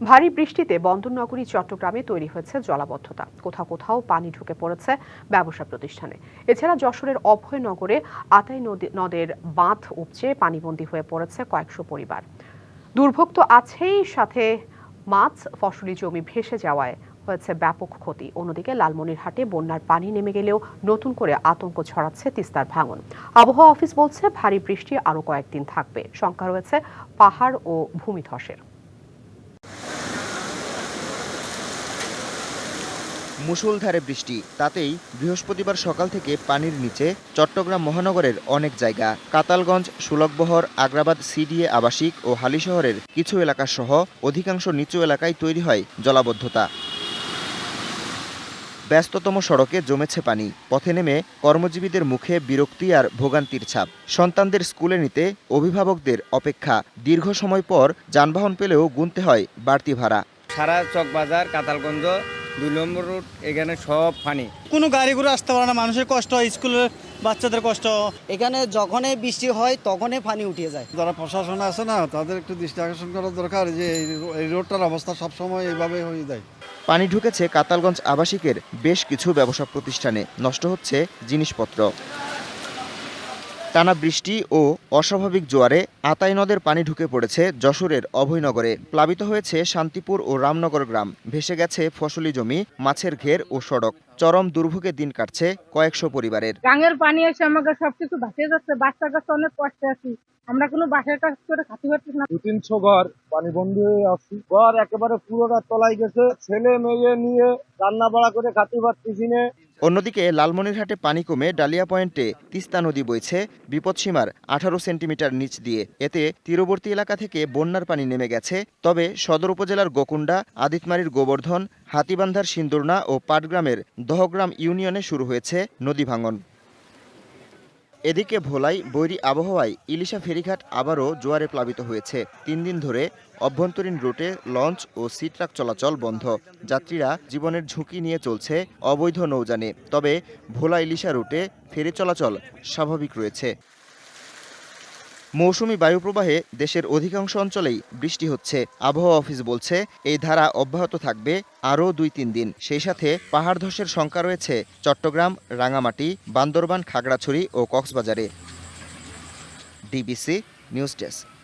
ভারী বৃষ্টিতে বন্দরনগরী, চট্টগ্রামে তৈরি হয়েছে জলাবদ্ধতা। কোথাও কোথাও পানি ঢুকে পড়েছে ব্যবসা প্রতিষ্ঠানে। এছাড়া যশোরের অভয়নগরে আতাই নদী, নদের বাঁধ উপচে পানিবন্দী হয়ে পড়েছে কয়েকশো পরিবার। দুর্ভোগ তো আছেই, সাথে মাছ, ফসলি জমি ভেসে যাওয়ায় হয়েছে ব্যাপক ক্ষতি। অন্যদিকে লালমনিরহাটে বন্যার পানি নেমে গেলেও নতুন করে আতঙ্ক ছড়াচ্ছে তিস্তার ভাঙন। আবহাওয়া অফিস বলছে, ভারী বৃষ্টি আরও কয়েকদিন থাকবে। শঙ্কা রয়েছে পাহাড় ও ভূমিধসের। মুষলধারে বৃষ্টি, তাতেই বৃহস্পতিবার সকাল থেকে পানির নিচে চট্টগ্রাম মহানগরের অনেক জায়গা। কাতালগঞ্জ, সুলকবহর, আগ্রাবাদ, সিডিএ আবাসিক ও হালি শহরের কিছু এলাকা সহ অধিকাংশ নিচু এলাকায় তৈরি হয় জলাবদ্ধতা। ব্যস্ততম সড়কে জমেছে পানি, পথে নেমে কর্মজীবীদের মুখে বিরক্তি আর ভোগান্তির ছাপ। সন্তানদের স্কুলে নিতে অভিভাবকদের অপেক্ষা, দীর্ঘ সময় পর যানবাহন পেলেও গুনতে হয় বাড়তি ভাড়া। সারা চকবাজার, কাতালগঞ্জ দুই নম্বর রোড এখানে সব পানি। কোনো গাড়ি ঘুরে আসতে পারে না মানুষের কষ্ট হয় স্কুলের বাচ্চাদের কষ্ট। এখানে যখনই বৃষ্টি হয় তখনই পানি উঠিয়ে যায়। যারা প্রশাসন আছে না তাদের একটু দৃষ্টি আকর্ষণ করা দরকার যে এই- এই রোডটার অবস্থা সবসময় এইভাবে হয়ে যায়। পানি ঢুকেছে কাতালগঞ্জ আবাসিকের বেশ কিছু ব্যবসা প্রতিষ্ঠানে নষ্ট হচ্ছে জিনিসপত্র। টানা বৃষ্টি ও অস্বাভাবিক জোয়ারে আতাই নদের পানি ঢুকে পড়েছে যশোরের অভয়নগরে। প্লাবিত হয়েছে শান্তিপুর ও রামনগর গ্রাম। ভেসে গেছে ফসলি জমি মাছের ঘের ও সড়ক। চরম দুর্ভোগে দিন কাটছে কয়েকশো পরিবারের। গাঙের পানি এসে আমাকে সবকিছু ভাসিয়ে যাচ্ছে। বাচ্চা কাছে অনেক কষ্টে আছি। আমরা কোনো বাসার কাজ করে খাতে পারতেছি না। দু তিনশো ঘর পানি বন্ধ হয়ে আসছি ঘর একেবারে পুরোটা তলায় গেছে। ছেলে মেয়ে নিয়ে রান্না বাড়া করে খাতে পারতেছি না। অন্যদিকে লালমনিরহাটে পানি কমে ডালিয়া পয়েন্টে তিস্তা নদী বইছে বিপদসীমার আঠারো সেন্টিমিটার নিচ দিয়ে। এতে তীরবর্তী এলাকা থেকে বন্যার পানি নেমে গেছে। তবে সদর উপজেলার গোকুন্ডা, আদিতমারির গোবর্ধন, হাতিবান্ধার সিন্দুরনা ও পাটগ্রামের দহগ্রাম ইউনিয়নে শুরু হয়েছে নদী ভাঙন। এদিকে ভোলাই, বৈরি আবহাওয়ায় ইলিশা ফেরিঘাট আবারও জোয়ারে প্লাবিত হয়েছে। তিন দিন ধরে অভ্যন্তরীণ রুটে লঞ্চ ও সিট্রাক চলাচল বন্ধ। যাত্রীরা জীবনের ঝুঁকি নিয়ে চলছে অবৈধ নৌজানে তবে ভোলা ইলিশা রুটে ফেরি চলাচল স্বাভাবিক রয়েছে। মৌসুমি বায়ুপ্রবাহে দেশের অধিকাংশ অঞ্চলেই বৃষ্টি হচ্ছে। আবহাওয়া অফিস বলছে, এই ধারা অব্যাহত থাকবে আরও দুই তিন দিন। সেই সাথে পাহাড় ধসের শঙ্কা রয়েছে চট্টগ্রাম, রাঙামাটি, বান্দরবান, খাগড়াছড়ি ও কক্সবাজারে। DBC news desk.